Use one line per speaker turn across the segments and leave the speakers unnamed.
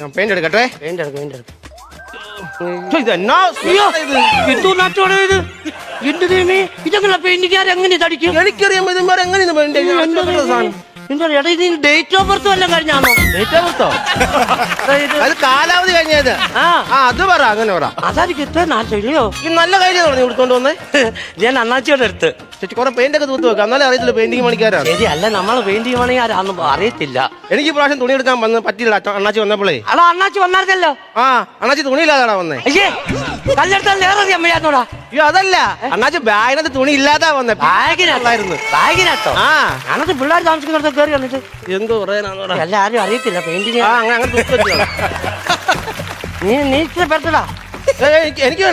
ഞാൻ പെയിന്റ് എടുക്കട്ടെ?
പെയിന്റ് എടുക്കും പെയിന്റ് എടുക്കും. ഡേറ്റ് ഓഫ് ബർത്ത് വല്ലതും കഴിഞ്ഞാണോ?
ഡേറ്റ് ഓഫ് ബർത്തോ അത് കാലാവധി കഴിഞ്ഞത്.
ആ.
ആ അത് പറ അങ്ങനെ പറ.
അതായിരിക്കും ഇത്ര നാട്ടില്ലയോ
ഈ നല്ല കാര്യം പറഞ്ഞു കൊടുത്തോണ്ട് വന്നേ?
ഞാൻ അണ്ണാച്ചിയുടെ അടുത്ത്.
ചേച്ചി കുറെ പെയിന്റ് ഒക്കെ തൂത്ത് വെക്കാം. എന്നാലേ അറിയത്തില്ല പെയിന്റിങ് പണിക്കാരാണ്
ശരി അല്ല നമ്മൾ പെയിന്റിങ് പണിയാരാന്ന് അറിയത്തില്ല.
എനിക്ക് പ്രാവശ്യം തുണി എടുക്കാൻ വന്ന് പറ്റില്ല അണ്ണാച്ചി വന്നപ്പോഴേ
അടാ അണ്ണാച്ചി വന്നായിരുന്നല്ലോ.
ആ അണ്ണാച്ചി തുണിയില്ലാതാടാ വന്നേ?
അയ്യേ കല്ലെടുത്താൽ വേറെ അമ്മയാന്നോടാ
അയ്യോ അതല്ല. അണ്ണാച്ചി ബാഗിനകത്ത് തുണി ഇല്ലാതാ വന്നേ.
ബാഗിനകത്തായിരുന്നു ബാഗിനകത്തോ?
ആ.
ഞാനത് പിള്ളേർ താമസിക്കുന്നിടത്ത് കയറി വന്നിട്ട്.
എന്തോ പറയാനാണോടാ
അല്ല ആരും അറിയത്തില്ല. പെയിന്റിങ്
ആ അങ്ങനെ അങ്ങനെ.
നീ നീ ഇച്ചിരി പെടുത്തടാ
എനിക്ക് എനിക്ക്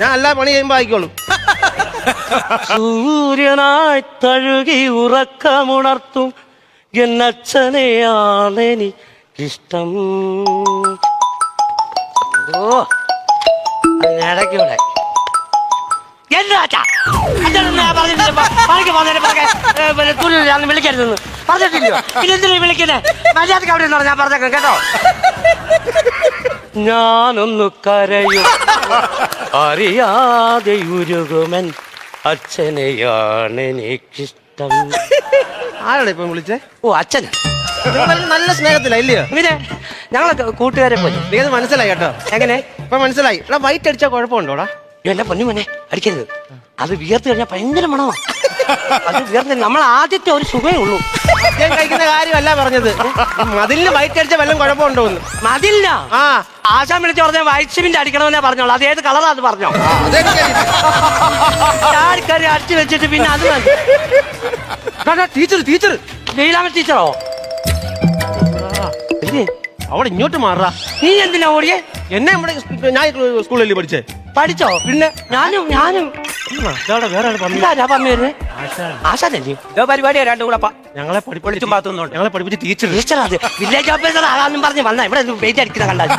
ഞാൻ എല്ലാ പണി ചെയ്യുമ്പോ ആയിക്കോളും.
സൂര്യനായി തഴുകി ഉറക്കമുണർത്തും എന്നച്ഛനെയാണ് എനിക്കിഷ്ടം ഓ ഇടയ്ക്കൂടെ വിളിക്കരുതെന്ന്. പറഞ്ഞിട്ടില്ലയോ? പിന്നെ എന്തിനാ വിളിക്കുന്നേ? മര്യാദയ്ക്ക് അവിടെ നിന്ന് ഞാൻ പറഞ്ഞേക്കാം കേട്ടോ? ഞാനൊന്നു കരയും. അറിയാതെ ഉരുകുമൻ അച്ഛനെയാണ് എനിക്കിഷ്ടം.
ആരാണ് ഇപ്പം വിളിച്ചേ?
ഓ അച്ഛൻ
നല്ല സ്നേഹത്തില ഇല്ലയോ?
പിന്നെ ഞങ്ങളൊക്കെ കൂട്ടുകാരെ പോലെ.
നീ അത് മനസ്സിലായി കേട്ടോ?
എങ്ങനെ?
ഇപ്പൊ മനസ്സിലായി. എടാ വൈറ്റ് അടിച്ചാൽ കുഴപ്പമുണ്ടോടാ?
എന്റെ പൊന്നു മോനെ അടിക്കരുത്. അത് വിയർത്ത് കഴിഞ്ഞാൽ ഭയങ്കര മണമാ. അത് വിയർത്ത് നമ്മൾ ആദ്യത്തെ ഒരു സുഖേ ഉള്ളൂ.
ഞാൻ കഴിക്കുന്ന കാര്യമല്ല പറഞ്ഞത്. മതിലിന് വൈറ്റ് അടിച്ച വല്ലതും കുഴപ്പമുണ്ടോ എന്ന്.
മതില്ല
ആ.
ആശാൻ വിളിച്ച് പറഞ്ഞ വൈറ്റ് സിമെന്റ് അടിക്കണമെന്നേ പറഞ്ഞോളൂ. അത് ഏത് കളറാ അത് പറഞ്ഞോ? ആൾക്കാരെ അടിച്ചു വെച്ചിട്ട് പിന്നെ അത് മതി.
ടീച്ചർ ടീച്ചർ
ലീലാമ ടീച്ചറോ?
അവിടെ ഇങ്ങോട്ട് മാറാ
നീ എന്തിനാ ഓടിയേ?
എന്നെ നമ്മുടെ ഞാൻ സ്കൂളിൽ പഠിച്ചേ?
പഠിച്ചോ? പിന്നെ? ഞാനും ഞാനും.
വേറെ പറഞ്ഞു
വരുന്നത് ആശാനല്ലേ?
ഇതോ പരിപാടിയാ രണ്ടും കൂടെ
ഞങ്ങളെ പഠിപ്പിച്ച്
പാത്തുന്നുണ്ട്.
ഞങ്ങളെ പഠിപ്പിച്ച് ടീച്ചർ.
ടീച്ചർ അത്. വില്ലേജ് ഓഫീസർ ആകാന്നും പറഞ്ഞ് വന്ന. ഇവിടെ വെയിറ്റ് അടിക്കുന്ന കണ്ടാൽ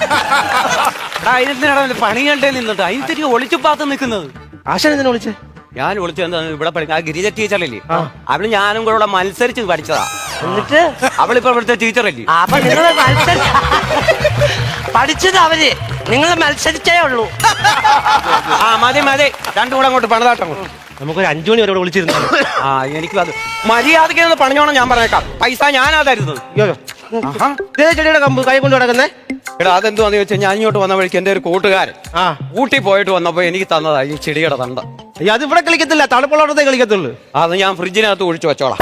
എടാ പണി കണ്ടേ നിന്നിട്ട്? അതിന് തിരികെ ഒളിച്ചു പാത്ത് നിൽക്കുന്നത്.
ആശാൻ എന്തിനാ വിളിച്ചേ?
ഞാൻ എന്താ ഇവിടെ പഠിക്കുന്ന ഗിരിജ ടീച്ചറല്ലേ? അവൾ ഞാനും കൂടെ ഇവിടെ മത്സരിച്ച് പഠിച്ചതാ.
എന്നിട്ട്?
അവളിപ്പോ ഇവിടുത്തെ ടീച്ചറല്ലേ?
അപ്പൊ നിങ്ങൾ മത്സരി പഠിച്ചത് അവർ. നിങ്ങൾ മത്സരിച്ചേ ഉള്ളൂ.
ആ മതി മതി. രണ്ടും കൂടെ അങ്ങോട്ട് പണിതാട്ടം അങ്ങോട്ട്.
നമുക്കൊരു അഞ്ചു മണി വരെ ഇവിടെ വിളിച്ചിരുന്നു.
ആ എനിക്ക് അത്. മര്യാദയ്ക്ക് ഒന്ന് പണിഞ്ഞോണം ഞാൻ പറഞ്ഞേക്കാം. പൈസ ഞാനാ തരുന്നത്.
ഇതേ ചെടിയുടെ കമ്പ് കൈ കൊണ്ട് കിടക്കുന്നേ
എടാ അതെന്തുവാന്ന് ചോദിച്ചാൽ ഞാൻ ഇങ്ങോട്ട് വന്ന വഴിക്ക് എന്റെ ഒരു കൂട്ടുകാരൻ.
ആ.
ഊട്ടി പോയിട്ട് വന്നപ്പോ എനിക്ക് തന്നതാ ഈ ചെടിയുടെ തണ്ട.
അയ്യോ അത് ഇവിടെ കളിക്കത്തില്ല. തണുപ്പുള്ളടത്തേ കളിക്കത്തുള്ളൂ.
അത് ഞാൻ ഫ്രിഡ്ജിനകത്ത് ഒഴിച്ചു വെച്ചോളാം.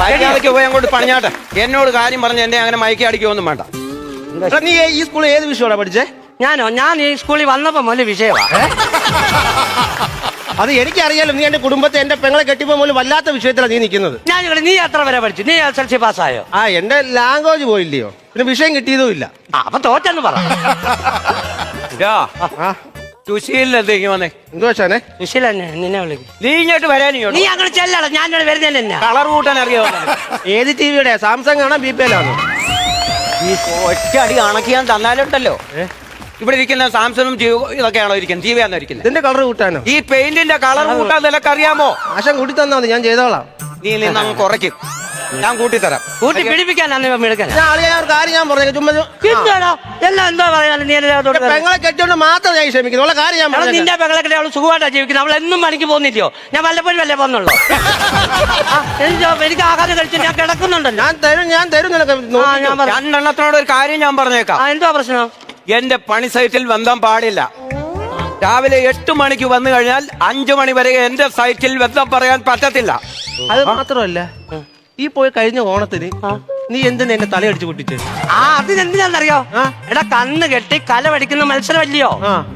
മര്യാദയ്ക്ക് പോയി അങ്ങോട്ട് പണിഞ്ഞാട്ടെ. എന്നോട് കാര്യം പറഞ്ഞ് എന്നെ അങ്ങനെ മയക്കി അടിക്കുമൊന്നും വേണ്ട.
എടാ, നീ ഈ സ്കൂളിൽ ഏത് വിഷയമാണ് പഠിച്ചേ?
ഞാനോ? ഞാൻ ഈ സ്കൂളിൽ വന്നപ്പോ മുതൽ വിഷയമാ.
അത് എനിക്കറിയാലോ നീ എന്റെ കുടുംബത്തെ എന്റെ പെങ്ങളെ കെട്ടിപ്പോ പോലും വല്ലാത്ത വിഷയത്തിലാണ് നീ നിൽക്കുന്നത്.
ഞാൻ ഇവിടെ നീ എത്ര വരെ പഠിച്ചു? നീ എസ് എൽ സി പാസ്സായോ?
ആ എന്റെ ലാംഗ്വേജ് പോയില്ലയോ. പിന്നെ വിഷയം കിട്ടിയതും ഇല്ല
ആ അപ്പൊ തോറ്റെന്ന് പറ.
ഇതാ
ആ.
സുശീലിന് എന്തെങ്കിലും വന്നേ?
എന്തോ വെച്ചാനെ
സുശീല നിന്നെ വിളിക്കും.
നീ ഇങ്ങോട്ട് വരാൻ
നീ അങ്ങനെ ചെല്ലട ഞാൻ ഇവിടെ വരുന്നതിന്
കളർ കൂട്ടാൻ അറിയാമോ
ഏത് ടി വിയുടെ സാംസങ് ആണോ ബി പി എൽ ആണോ?
ഈ ഒറ്റ അടി കണക്കിയാൻ തന്നാലുണ്ടല്ലോ. ഇവിടെ ഇരിക്കുന്ന സാംസങ്ങും ജിയോ ഇതൊക്കെയാണോ ഇരിക്കുന്നത്? ജീവയാണോ ഇരിക്കുന്നത്?
ഇതിന്റെ കളർ കൂട്ടാനോ?
ഈ പെയിന്റിന്റെ കളർ കൂട്ടാൻ നിനക്കറിയാമോ?
ആശം കൂട്ടി തന്നാ മതി ഞാൻ ചെയ്തോളാം.
നീ നിന്ന് അങ്ങ് കുറയ്ക്കും. ഞാൻ കൂട്ടിത്തരാം.
കൂട്ടി പിടിപ്പിക്കാനാണ് കൂട്ടി പിടിപ്പിക്കാൻ
ഞാൻ ആളിയാ ഒരു കാര്യം ഞാൻ പറഞ്ഞേക്കാം. ചുമ്മാ ചു- ആ.
എന്താടാ എല്ലാം എന്താ പറയാൻ നീ എന്നെ
പെങ്ങളെ കെട്ടിയോണ്ട് മാത്രം ഞാൻ ക്ഷമിക്കുന്നു. ഉള്ള കാര്യം ഞാൻ
എടാ,
പറഞ്ഞു
നിന്റെ പെങ്ങളെ അവൾ സുഖമായിട്ടാ ജീവിക്കുന്നത് അവൾ എന്നും പണിക്ക് പോകുന്നില്ലയോ? ഞാൻ വല്ലപ്പോഴും വല്ലേ പോകുന്നുള്ളൂ? ആ, എനിക്ക് എനിക്ക് ആഹാരം കഴിച്ച് ഞാൻ കിടക്കുന്നുണ്ടല്ലോ.
ഞാൻ തരും ഞാൻ തരും നിനക്ക്.
ആ
നോക്കിക്കോ.
ഞാൻ
രണ്ടെണ്ണത്തിനോട് ഒരു കാര്യം ഞാൻ പറഞ്ഞേക്കാം.
ആ എന്തുവാ പ്രശ്നം?
എന്റെ പണി സൈറ്റിൽ ബന്ധം പാടില്ല. രാവിലെ എട്ട് മണിക്ക് വന്നു കഴിഞ്ഞാൽ അഞ്ചു മണി വരെ എന്റെ സൈറ്റിൽ ബന്ധം പറയാൻ പറ്റത്തില്ല.
അത് മാത്രമല്ല ഈ പോയി കഴിഞ്ഞ ഓണത്തിന് നീ എന്തിനാ എന്നെ തലയടിച്ച് പൊട്ടിച്ച്?
ആ
അതിനെന്തിനാണെന്നറിയോ.
എടാ കണ്ണ് കെട്ടി കല പഠിക്കുന്ന മത്സരമല്ലയോ.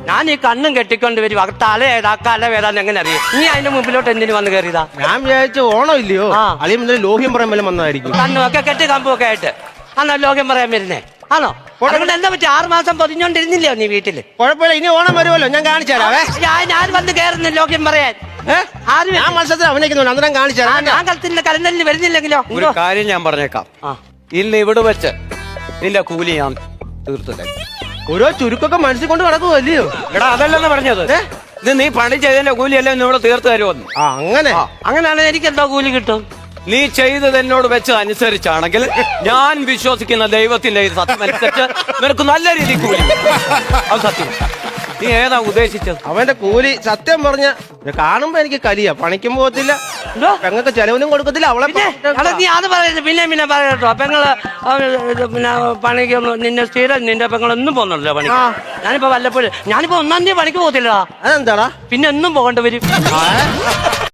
ഞാൻ ഈ കണ്ണും കെട്ടിക്കൊണ്ട് വരും. അത് തല ഏതാ കല ഏതാന്ന് എങ്ങനെ അറിയാം? നീ അതിന്റെ മുമ്പിലോട്ട് എന്തിനു വന്ന് കയറിയതാ?
ഞാൻ വിചാരിച്ച ഓണം ഇല്ലയോ? അല്ലെങ്കിൽ ലോഹ്യം പറയാൻ വല്ലതും വന്നതായിരിക്കും.
കണ്ണും ഒക്കെ കെട്ടി കമ്പൊക്കെ ആയിട്ട്. അന്നാ ലോഹ്യം പറയാൻ വരുന്നേ. ആണോ? അതുകൊണ്ട് എന്താ പറ്റി? ആറ് മാസം പൊതിഞ്ഞോണ്ടിരുന്നില്ലയോ നീ വീട്ടിൽ?
കുഴപ്പമില്ല ഇനി ഓണം വരുമല്ലോ. ഞാൻ കാണിച്ചു തരാവേ.
ഞാൻ വന്ന് കേറുന്നു ലോഹ്യം പറയാൻ.
ഞാൻ മത്സരത്തിൽ അഭിനയിക്കുന്നുണ്ട് അന്നേരം കാണിച്ചു.
ഞാൻ കളത്തിന്റെ കലന്തലിന് വരുന്നില്ലെങ്കിലോ?
ഒരു കാര്യം ഞാൻ പറഞ്ഞേക്കാം. ഇന്ന് ഇവിടെ വെച്ച് നിന്റെ കൂലി ഞാൻ തീർത്തില്ല
ഓരോ ചുരുക്കൊക്കെ മനസ്സിൽ കൊണ്ട് നടക്കുമല്ലയോ
എടാ അതല്ലെന്ന് പറഞ്ഞത്. ഇത് നീ പണി ചെയ്തതിന്റെ കൂലിയല്ലേ ഇന്ന് ഇവിടെ തീർത്ത് തരുമെന്ന്.
ആ അങ്ങനെ?
അങ്ങനെയാണെങ്കിൽ എനിക്ക് എന്താ കൂലി കിട്ടും?
നീ ചെയ്തത് എന്നോട് വെച്ച് അനുസരിച്ചാണെങ്കിൽ ഞാൻ വിശ്വസിക്കുന്ന ദൈവത്തിന്റെ സത്യം അനുസരിച്ച് നിനക്ക് നല്ല രീതിയിൽ കൂലി. അത് സത്യം. നീ ഏതാ ഉദ്ദേശിച്ചത്?
അവന്റെ കൂലി സത്യം പറഞ്ഞ കാണുമ്പോ എനിക്ക് കലിയാ. പണിക്കും പോകത്തില്ല.
എന്തോ?
പെങ്ങൾക്ക് ചെലവിനും കൊടുക്കത്തില്ല അവളെ
പിന്നെ അല്ല നീ അത് പറയുന്നത് പിന്നെ പിന്നെ പറയട്ടോ. പെങ്ങൾ ഇത് പിന്നെ പണിക്ക് ഒന്നും നിന്നെ സ്ഥിരം നിന്റെ പെങ്ങളൊന്നും പോകുന്നുണ്ടല്ലോ പണിക്ക്. ഞാനിപ്പോ വല്ലപ്പോഴും ഞാനിപ്പോ ഒന്നാം തീയതി പണിക്ക് പോകത്തില്ലടാ.
അതെന്താടാ?
പിന്നെ ഒന്നും പോകേണ്ടി വരും.